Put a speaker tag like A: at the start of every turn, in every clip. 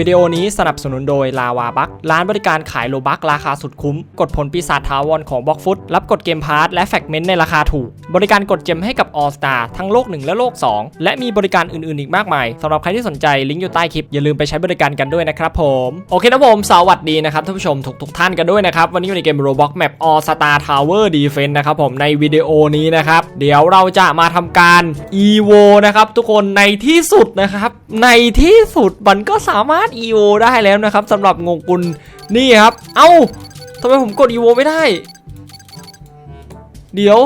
A: วิดีโอนี้สนับสนุนโดยลาวาบัคร้านบริการขายโลบักราคาสุดคุ้ม กดผลปีศาจทาวรของบล็อกฟุตรับกดเกมพาร์ทและแฟกเมนต์ในราคาถูก บริการกดเจมให้กับ All Star ทั้งโลก 1 และโลก 2 และมีบริการอื่นๆอีกมากมายสำหรับใครที่สนใจลิงก์อยู่ใต้คลิปอย่าลืมไปใช้บริการกันด้วยนะครับผมโอเคนะผมสวัสดีนะครับท่านผู้ชมทุกๆท่านกันด้วยนะครับวันนี้อยู่ในเกม Roblox Map All Star Tower Defense นะครับผมในวิดีโอนี้นะครับเดี๋ยวเราจะมาทำการ EVO นะครับทุกคนในที่สุดนะครับในที่สุดมันก็สามารถ EVO ได้แล้วนะครับสำหรับงงกุลนี่ครับ เอ้าทำไมผมกด EVO ไม่ได้ เดี๋ยว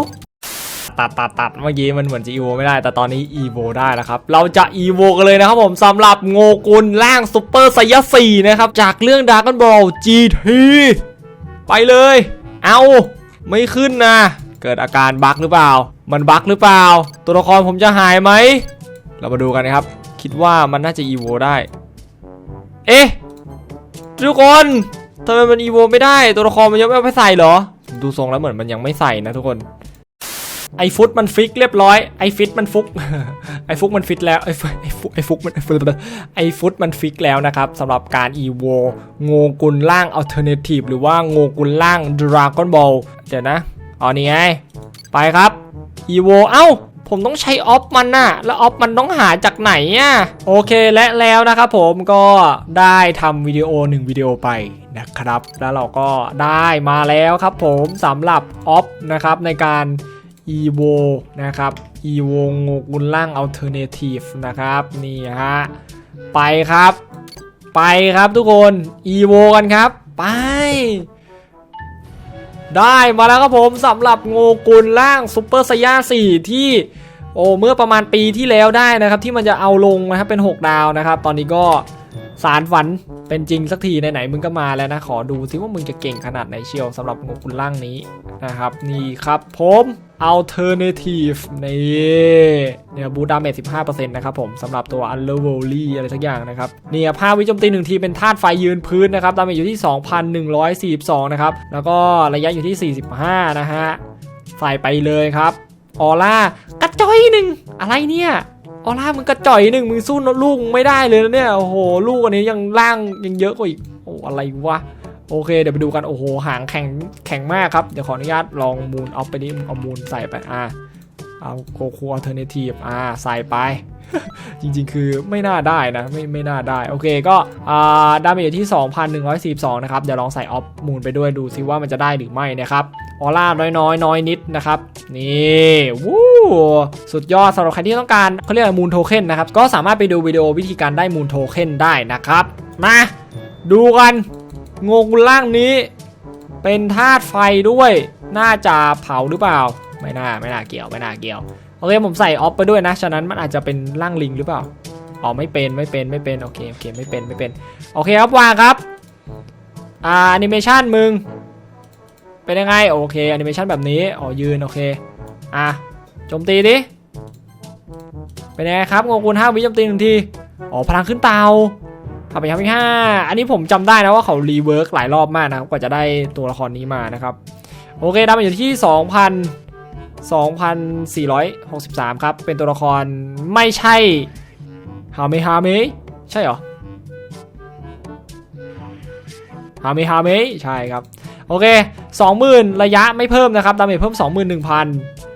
A: ตัดตัดตัดเมื่อกี้มันเหมือนจะ EVO ไม่ได้ แต่ตอนนี้ EVO ได้แล้วครับ เราจะ EVO กันเลยนะครับผมสำหรับโงกุลร่างซูเปอร์ไซยาสีนะครับ จากเรื่อง Dragon Ball GT ไปเลย เอาไม่ขึ้นนะเกิดอาการบั๊กหรือเปล่า มันบั๊กหรือเปล่า ตัวละครผมจะหายไหม เรามาดูกันนะครับ คิดว่ามันน่าจะ EVO ได้ เอ๊ะทุกคนทำไมมัน EVO ไม่ได้ตัวละครมันยังไม่เอาไปใส่เหรอ ดูทรงแล้วเหมือนมันยังไม่ใส่นะทุกคนไอฟุตมันฟิกเรียบร้อยไอฟิตมันฟุกไอฟุกมันฟิตแล้วไอฟุไอฟุไอฟุกมันไอฟุตไอฟุตมันฟิกแล้วนะครับสำหรับการ EVO โงกุลล่าง Alternative หรือว่าโงกุลล่าง Dragon Ball เดี๋ยวนะอ๋อนี่ไง ไปครับ EVO เอ้า ผมต้องใช้ออฟมันน่ะ แล้วออฟมันต้องหาจากไหนอะโอเคและแล้วนะครับผมก็ได้ทำวิดีโอหนึ่งวิดีโอไปนะครับ แล้วเราก็ได้มาแล้วครับผมสำหรับออฟนะครับในการ EVO นะครับ EVO งกุลล่าง Alternative นะครับนี่ฮะไปครับ ไปครับทุกคน EVO กันครับ ไป ได้มาแล้วครับผมสำหรับโงกุลล่างซูเปอร์ไซย่า4ที่โอ้เมื่อประมาณปีที่แล้วได้นะครับ ที่มันจะเอาลงนะครับเป็น 6 ดาวนะครับ ตอนนี้ก็สารฝัน เป็นจริงสักทีไหนๆมึงก็มาแล้วนะ ขอดูซิว่ามึงจะเก่งขนาดไหนเชียวสำหรับโงกุลล่างนี้นะครับ นี่ครับผม Alternative นี่เนี่ยบูดาเมจ15%นะครับผมสำหรับตัว u n l e v e l y อะไรสักอย่างนะครับเนี่ยภาพวิจมตีหนึ่งทีเป็นธาตุไฟยืนพื้นนะครับดาเมจอยู่ที่ 2,142 นะครับ แล้วก็ระยะอยู่ที่ 45 นะฮะใส่ไปเลยครับออร่า กระจอยหนึ่งอะไรเนี่ย ออร่ามึงกระจ่อยหนึ่งมึงสู้ลูกไม่ได้เลยนะเนี่ยโอ้โหลูกอันนี้ยังล่างยังเยอะกว่าอีกโอ้อะไรวะโอเคเดี๋ยวไปดูกันโอ้โหหางแข็งแข็งมากครับเดี๋ยวขออนุญาตลองมูลเอาไปดิเอามูลใส่ไปอ่าเอาโคคูอัลเทอร์เนทีฟอ่าใส่ไป จริงๆ คือไม่น่าได้นะ ไม่ไม่น่าได้ โอเคก็อ่าดาเมจอยู่ที่ 2,142 นะครับ เดี๋ยวลองใส่ออฟมูลไปด้วยดูซิว่ามันจะได้หรือไม่นะครับ ออร่าน้อยน้อยน้อยนิดนะครับ นี่ วู้ สุดยอดสำหรับใครที่ต้องการเขาเรียกมูลโทเค็นนะครับ ก็สามารถไปดูวิดีโอวิธีการได้มูลโทเค็นได้นะครับ มาดูกันงงล่างนี้ เป็นธาตุไฟด้วย น่าจะเผาหรือเปล่า ไม่น่าไม่น่าเกี่ยวไม่น่าเกี่ยวโอเคผมใส่ออฟไปด้วยนะ ฉะนั้นมันอาจจะเป็นร่างลิงหรือเปล่าอ๋อไม่เป็นไม่เป็นไม่เป็นโอเคโอเคไม่เป็นไม่เป็นโอเคครับวางครับอ่าแอนิเมชันมึงเป็นยังไงโอเคแอนิเมชันแบบนี้อ๋อยืนโอเคอะ โจมตีดิเป็นไงครับงกุลห้าวิโจมตีหนึ่งทีอ๋อพลังขึ้นเตาขับไปครับที่ห้าอันนี้ผมจำได้นะว่าเขารีเวิร์กหลายรอบมากนะครับกว่าจะได้ตัวละครนี้มานะครับ โอเคดาเมจอยู่ที่2,000 2,463 ครับ เป็นตัวละครไม่ใช่ฮาเมฮาเมใช่เหรอฮาเมฮาเมใช่ครับ โอเค 20,000 ระยะไม่เพิ่มนะครับ ดาเมจเพิ่ม 21,000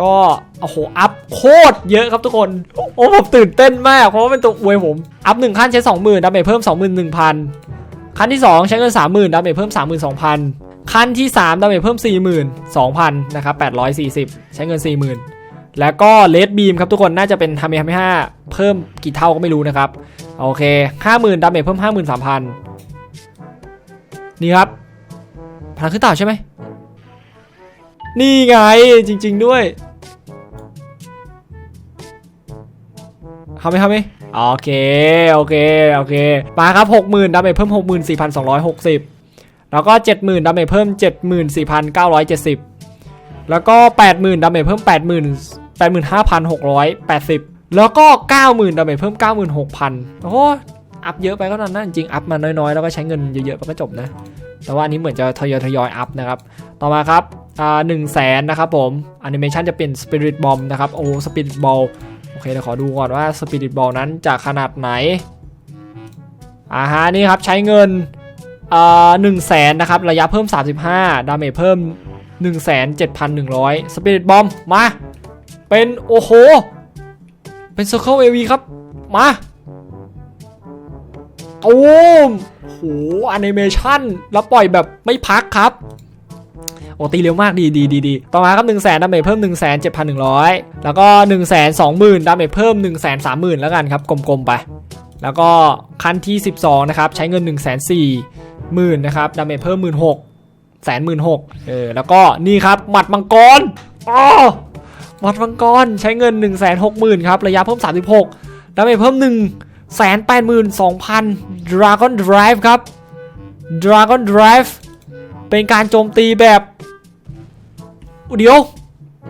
A: ก็โอ้โหอัพโคตรเยอะครับทุกคน โอ้ผมตื่นเต้นมากเพราะว่าเป็นตัวอวยผม อัพ1ขั้นใช้ 20,000ดาเมจเพิ่ม 21,000 ขั้นที่ 2 ใช้เงิน 30,000ดาเมจเพิ่ม 32,000 ขั้นที่ 3ดาเมจเพิ่ม 42,000นะครับ840 ใช้เงิน 40,000 แล้วก็เลดบีมครับทุกคนน่าจะเป็นทาเมฮาเมห้าเพิ่มกี่เท่าก็ไม่รู้นะครับโอเค 50,000ดาเมจเพิ่ม 53,000 นี่ครับพลังขึ้นต่าใช่ไหม นี่ไงจริง ๆด้วยทำไหมทำไหมโอเค โอเค โอเค มาครับ 60,000ดาเมจเพิ่ม 64,260 แล้วก็ 70,000ดาเมจเพิ่ม 74,970 แล้วก็ 80,000ดาเมจเพิ่ม 80,000 85,680 แล้วก็ 90,000ดาเมจเพิ่ม 96,000 โอ้โหอัพเยอะไปก็นั่นนะจริงอัพมาน้อยๆ แล้วก็ใช้เงินเยอะๆมันก็จบนะ แต่ว่าอันนี้เหมือนจะทยอยทยอยอัพนะครับ ต่อมาครับ หนึ่งแสนนะครับผมแอนิเมชันจะเป็น Spirit Bomb นะครับโอ้ Spirit Ball โอเคเดี๋ยวขอดูก่อนว่า Spirit Ball นั้นจะขนาดไหนอ่าฮะนี่ครับใช้เงินอ่อหนึ่งแสนนะครับระยะเพิ่ม 35 ดาเมจเพิ่ม 1 7 1 0 0 สปิริตบอมมา เป็นโอ้โห เป็นเซอร์เคิลเอวีครับ มาตูมโอ้โหแอนิเมชันแล้วปล่อยแบบไม่พักครับ โอ้ตีเร็วมากดีดีดีดีต่อมาครับ1 0 0 0 0 0ดาเมจเพิ่ม1 7 1 0 0แล้วก็1 2 0 0 0 0ดาเมจเพิ่ม1 3 0 0 0 0แล้วกันครับกลมๆไป แล้วก็ขั้นที่12นะครับใช้เงิน1 4 0 0 0 0นะครับดาเมจเพิ่ม1 6 0 0 0แสนหมื่นหกเออแล้วก็นี่ครับหมัดมังกรอ๋อหมัดมังกรใช้เงิน1 6 0 0 0 0ครับระยะเพิ่ม36ดาเมจเพิ่ม1 8 2 0 0 0 Dragon Drive ครับ Dragon Drive เป็นการโจมตีแบบเดี๋ยว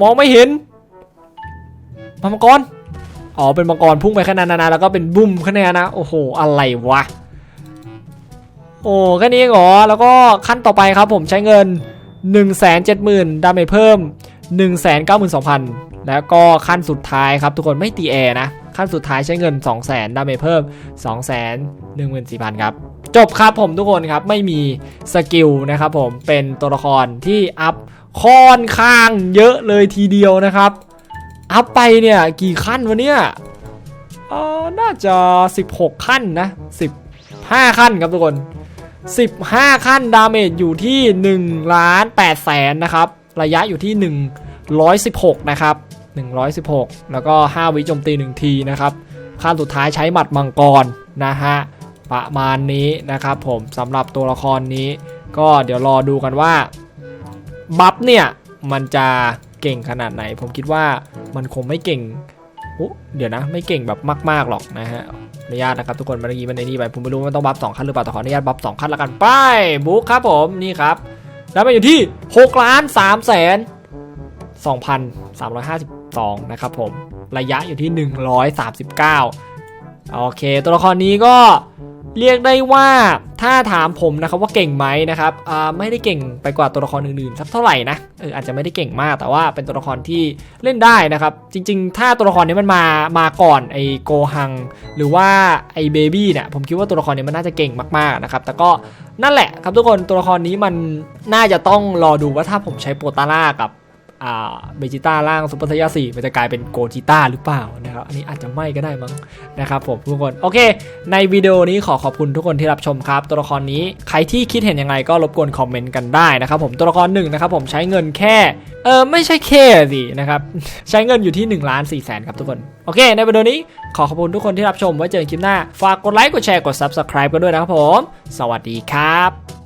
A: มองไม่เห็นมังกรอ๋อเป็นมังกรพุ่งไปแค่นั้นแล้วก็เป็นบุ้มแค่นี้นะโอ้โหอะไรวะโอ้แค่นี้เองเหรอแล้วก็ขั้นต่อไปครับผมใช้เงิน 1 7 0 0 0 0 ดาเมจเพิ่ม 1 9 2 0 0 0 แล้วก็ขั้นสุดท้ายครับทุกคนไม่ตีแอร์นะ ขั้นสุดท้ายใช้เงิน 2 0 0 0 0 0ดาเมจเพิ่ม 2 1 4 0 0 0ครับ จบครับผมทุกคนครับ ไม่มีสกิลนะครับผมเป็นตัวละครที่อัพค่อนข้างเยอะเลยทีเดียวนะครับ อัพไปเนี่ยกี่ขั้นวะเนี่ยเออน่าจะ 16 ขั้นนะ 15 ขั้นครับทุกคน 15 ขั้นดาเมจอยู่ที่1ล้าน8แสนนะครับ ระยะอยู่ที่ 116 นะครับ 116 แล้วก็ 5 วิโจมตี 1 ทีนะครับขั้นสุดท้ายใช้หมัดมังกรนะฮะประมาณนี้นะครับผมสำหรับตัวละครนี้ ก็เดี๋ยวรอดูกันว่าบัฟเนี่ยมันจะเก่งขนาดไหน ผมคิดว่ามันคงไม่เก่งเดี๋ยวนะ ไม่เก่งแบบมาก ๆ หรอกนะฮะอนุญาตนะครับทุกคนเมื่อกี้มันในนี่ไปผมไม่รู้ว่ามันต้องบัฟสองขั้นหรือเปล่าแต่ขออนุญาตบัฟสองขั้นละกันไปบุ๊คครับผมนี่ครับ แล้วมาอยู่ที่6ล้าน3แสน2,352นสามร้อยห้าสิบ นะครับผม ระยะอยู่ที่ 139 โอเค ตัวละครนี้ก็เรียกได้ว่าถ้าถามผมนะครับว่าเก่งไหมนะครับไม่ได้เก่งไปกว่าตัวละครอื่นๆสักเท่าไหร่นะเอออาจจะไม่ได้เก่งมากแต่ว่าเป็นตัวละครที่เล่นได้นะครับ จริง ๆ ถ้าตัวละครนี้มันมามาก่อนไอโกฮัง หรือว่าไอเบบี้เนี่ยผมคิดว่าตัวละครนี้มันน่าจะเก่งมากๆนะครับแต่ก็นั่นแหละครับทุกคนตัวละครนี้มันน่าจะต้องรอดูว่าถ้าผมใช้โปตาร่ากับ เบจิต้าล่างซุปเปอร์ไซยาสี่มันจะกลายเป็นโกจิต้าหรือเปล่านะครับอันนี้อาจจะไม่ก็ได้มั้งนะครับผมทุกคน โอเค ในวิดีโอนี้ขอขอบคุณทุกคนที่รับชมครับ ตัวละครนี้ใครที่คิดเห็นยังไงก็รบกวนคอมเมนต์กันได้นะครับผมตัวละครหนึ่งนะครับผมใช้เงินแค่เออไม่ใช่แค่สินะครับใช้เงินอยู่ที่1ล้าน4แสนครับทุกคนโอเค ในวิดีโอนี้ขอขอบคุณทุกคนที่รับชมไว้เจอกันคลิปหน้า ฝากกดไลค์กดแชร์กด Subscribe กันด้วยนะครับผม สวัสดีครับ